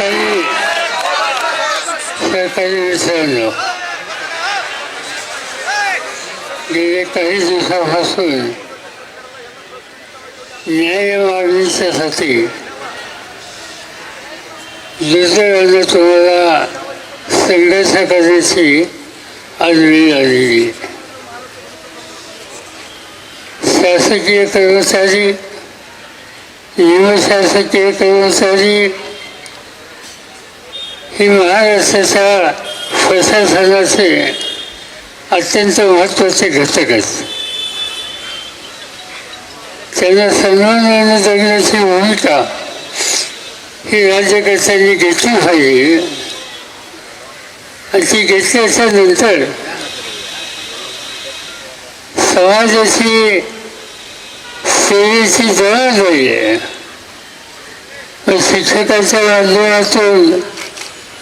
सरकारी सरकारी मित्रांनो गेले काही दिवसापासून न्याय मागणीच्यासाठी दुसऱ्यानं तुम्हाला संघर्ष करण्याची आज वेळ आलेली शासकीय कर्मचारी निमशासकीय कर्मचारी ही महाराष्ट्राच्या प्रशासनाचे अत्यंत महत्त्वाचे घटक आहेत. त्यांना सन्मानाने जगण्याची भूमिका ही राज्यकर्त्यांनी घेतली पाहिजे. आणि ती घेतल्याच्या नंतर समाजाची सेवेची जबाबदारी आहे. मग शिक्षकाच्या माध्यमातून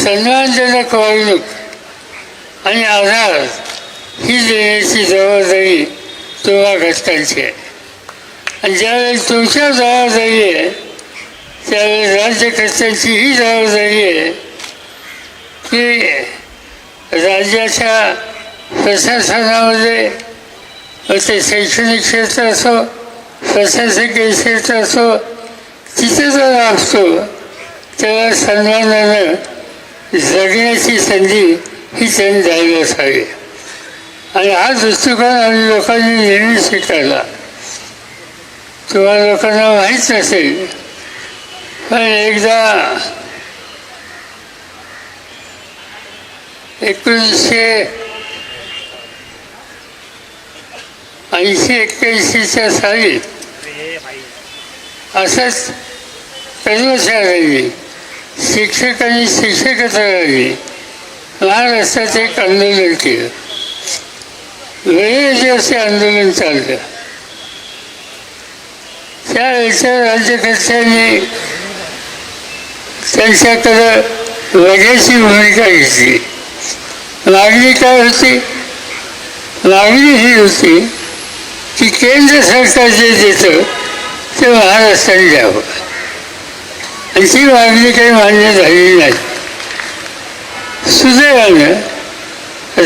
सन्मानजनक वागणूक आणि आधार ही देण्याची जबाबदारी तुम्हा घटकांची आहे आणि ज्यावेळेस तुमच्या जबाबदारी आहे त्यावेळेस राज्यकर्त्यांची ही जबाबदारी आहे की राज्याच्या प्रशासनामध्ये ते शैक्षणिक क्षेत्र असो प्रशासकीय क्षेत्र असो तिथे जर असतो तेव्हा सन्मानानं जगण्याची संधी ही त्यांनी द्यायला असावी आणि हा दृष्टिकोन आम्ही लोकांनी नेहमी स्वीकारला. तुम्हाला लोकांना माहीत नसेल पण एकदा एकोणीसशे ऐंशी एक्क्याऐंशीच्या साली असंच कर्मचाऱ्यांनी शिक्षक आणि शिक्षकेतरांनी महाराष्ट्रात एक आंदोलन केलं. वेळेचे असे आंदोलन चाललं. त्यावेळेच्या राज्यकर्त्यांनी त्यांच्याकडं वजाची भूमिका घेतली. मागणी काय होती. मागणी ही होती की केंद्र सरकार जे देतं ते महाराष्ट्राने द्यावं. आणि ती मागणी काही मान्य झालेली नाही सुदैवानं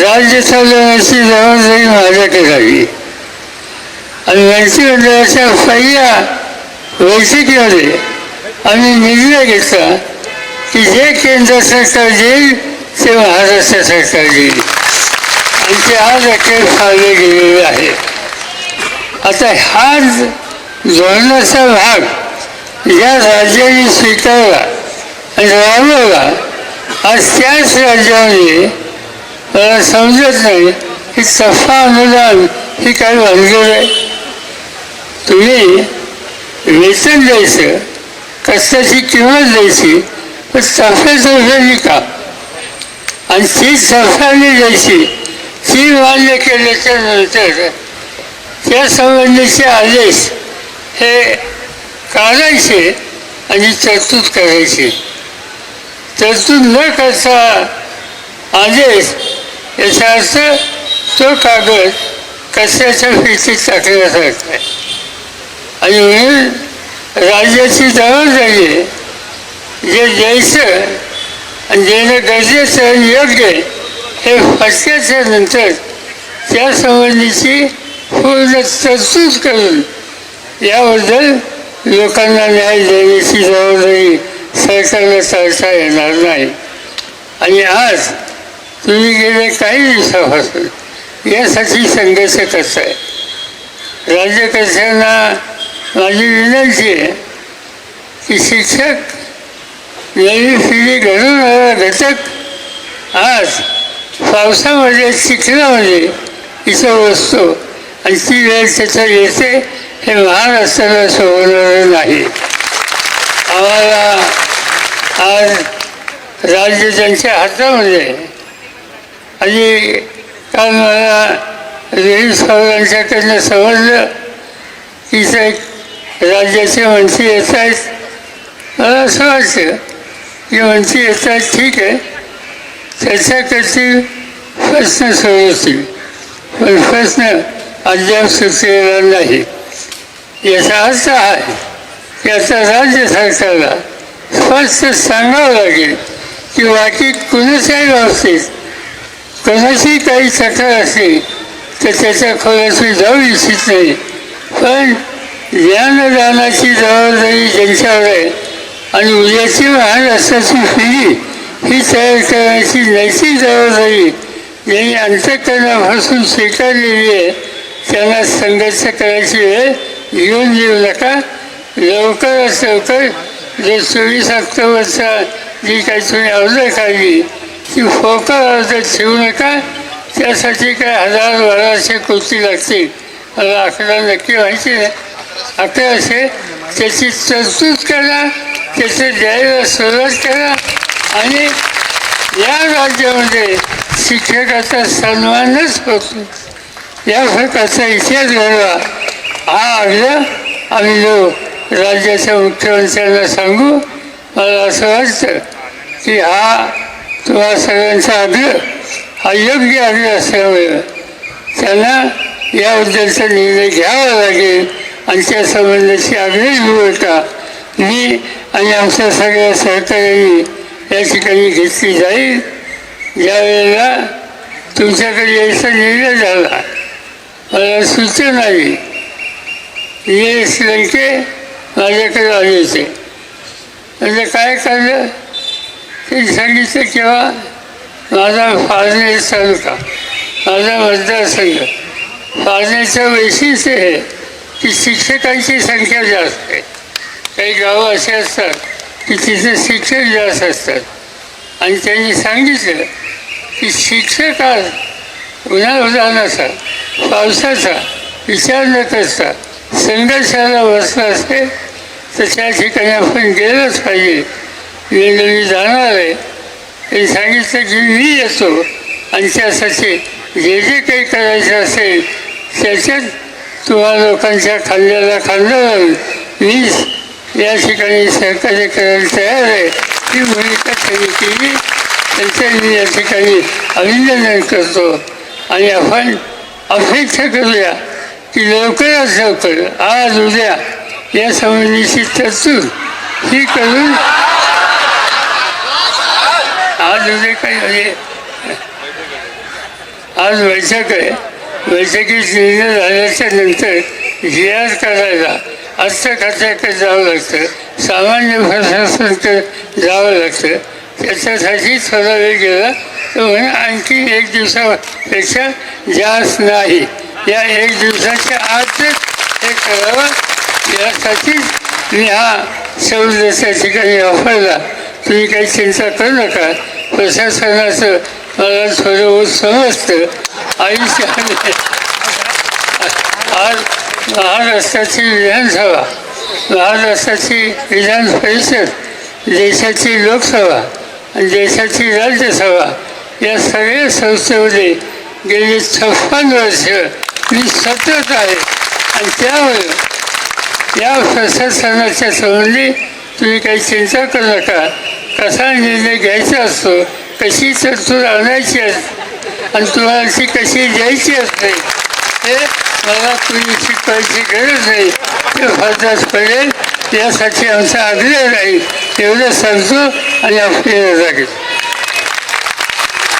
राज्य चालवण्याची जबाबदारी माझ्याकडे झाली आणि मंत्रिमंडळाच्या पहिल्या बैठकीमध्ये आम्ही निर्णय घेतला की जे केंद्र सरकार देईल ते महाराष्ट्र सरकार देईल. आणि ते आज अखेर फाळले गेलेले आहे आता हा धोरणाचा भाग या राज्याने स्वीकारला आणि राबवला. आज त्याच राज्यामध्ये मला समजत नाही की सफा अनुदान ही काय भानगड आहे. तुम्ही वेतन द्यायचं कष्टाची किंमत द्यायची पण सफेद का? आणि ती सफाने द्यायची ती मान्य केल्याच्यानंतर त्या संबंधीचे आदेश हे काढायचे आणि तरतूद करायची. तरतूद न करता आदेश याचा अर्थ तो कागद कचऱ्याच्या फिरतीत टाकण्यासारखा आहे आणि म्हणून राज्याची जबाबदारी आहे जे द्यायचं आणि देणं गरजेचं आणि योग्य हे फटक्याच्या नंतर त्यासंबंधीची पूर्ण तरतूद करून याबद्दल लोकांना न्याय देण्याची जबाबदारी सरकारला चालता येणार नाही. आणि आज तुम्ही गेले काही दिवसापासून यासाठी संघर्ष करताय. राज्यकर्त्यांना माझी विनंती आहे की शिक्षक नवी पिढी घडून घटक आज पावसामध्ये चिखलामध्ये इथं बसतो आणि ती वेळ त्याच्यात येते. हे महाराष्ट्राला सोडवणारं नाही. आम्हाला आज राज्य त्यांच्या हातामध्ये आणि काल मला रोहित साहेबांच्याकडनं समजलं की ते राज्याचे मंत्री येत आहेत मला असं वाटतं की मंत्री येत आहेत ठीक आहे. त्याच्याकडचे प्रश्न सोडवतील. पण प्रश्न अद्याप सुचलेला नाही. याचा अर्थ आहे की राज्य सरकारला स्पष्ट सांगावं लागेल की बाकी कुणाच्याही बाबतीत कोणाची काही तक्रार असली तर त्याच्या खोलाशी जाऊ इच्छित नाही पण ज्ञानदानाची जबाबदारी ज्यांच्यावर आहे आणि उद्याची महाराष्ट्राची पिढी ही तयार करण्याची नैतिक जबाबदारी ज्यांनी अंतकरणापासून स्वीकारलेली आहे त्यांना संघर्ष करायची वेळ घेऊन येऊ नका. लवकरात लवकर जे चोवीस ऑक्टोबरचा जी काही तुम्ही अर्ज काढली ती फोकर अर्ज ठेवू नका. त्यासाठी काय हजार बाराशे कृती लागतील. मला आकडा नक्की माहिती नाही. अकराशे त्याची तरतूद करा त्याचं द्यायला सुरुवात करा आणि या राज्यामध्ये शिक्षकाचा सन्मानच होतो या प्रकारचा इतिहास घडवा. हा अर्ज आम्ही जो राज्याच्या मुख्यमंत्र्यांना सांगू मला असं वाटतं की हा तुम्हा सगळ्यांचा आग्रह हा योग्य आग्रह असल्यामुळे त्यांना याबद्दलचा निर्णय घ्यावा लागेल आणि त्या संबंधाची आग्रही भूमिका मी आणि आमच्या सगळ्या सहकार्यांनी या ठिकाणी घेतली जाईल. ज्या वेळेला तुमच्याकडे यायचा निर्णय झाला मला सूचना आली हे लंके माझ्याकडे आले होते. म्हणजे काय करलं ते सांगितलं किंवा माझा फाळणे तालुका माझा मतदारसंघ फाळण्याचं वैशिष्ट्य आहे की शिक्षकांची संख्या जास्त आहे. काही गावं असे असतात की तिथे शिक्षक जास्त असतात. आणि त्यांनी सांगितलं की शिक्षक आज उन्हा उदाहरणाचा पावसाचा विचार न करता संघर्षाला बसला असते तर त्या ठिकाणी आपण गेलंच पाहिजे. वेळेला मी जाणार आहे. हे सांगितलं की मी येतो. आणि त्यासाठी जे जे काही करायचं असेल त्याच्यात तुम्हा लोकांच्या खांद्याला खांदा लावून मी या ठिकाणी सहकार्य करायला तयार आहे. ही भूमिका त्यांनी केली. त्यांचं मी या ठिकाणी अभिनंदन करतो. आणि आपण अपेक्षा करूया. की लवकरात लवकर आज उद्या. या संबंधीची तरतूद ही करून आज उद्या काही म्हणजे आज बैठक आहे. बैठकीत निर्णय झाल्याच्यानंतर जी आर करायला अर्थ खात्याकडे जावं लागतं. सामान्य प्रशासनाकडे जावं लागतं. त्याच्यासाठी थोडा वेळ गेला. तर आणखी एक दिवसापेक्षा जास्त नाही. या एक दिवसाच्या आत हे करावं यासाठीच मी हा सौदेशा ठिकाणी वापरला. तुम्ही काही चिंता करू नका. प्रशासनाचं मला थोडं बहुत समजतं आयुष्याने आज महाराष्ट्राची विधानसभा महाराष्ट्राची विधान परिषद देशाची लोकसभा आणि देशाची राज्यसभा या सगळ्या संस्थेमध्ये गेली छप्पन वर्ष मी सतत आहे. आणि त्यामुळे या प्रशासनाच्या संबंधी तुम्ही काही चिंता करू नका. कसा निर्णय घ्यायचा असतो कशी तरतूद आणायची असते आणि तुम्हाला ती कशी द्यायची असते हे मला तुम्ही शिकवायची गरज नाही. ते फरदास पडेल यासाठी आमचा आग्रह राहील. एवढं सांगतो आणि आपल्याला लागेल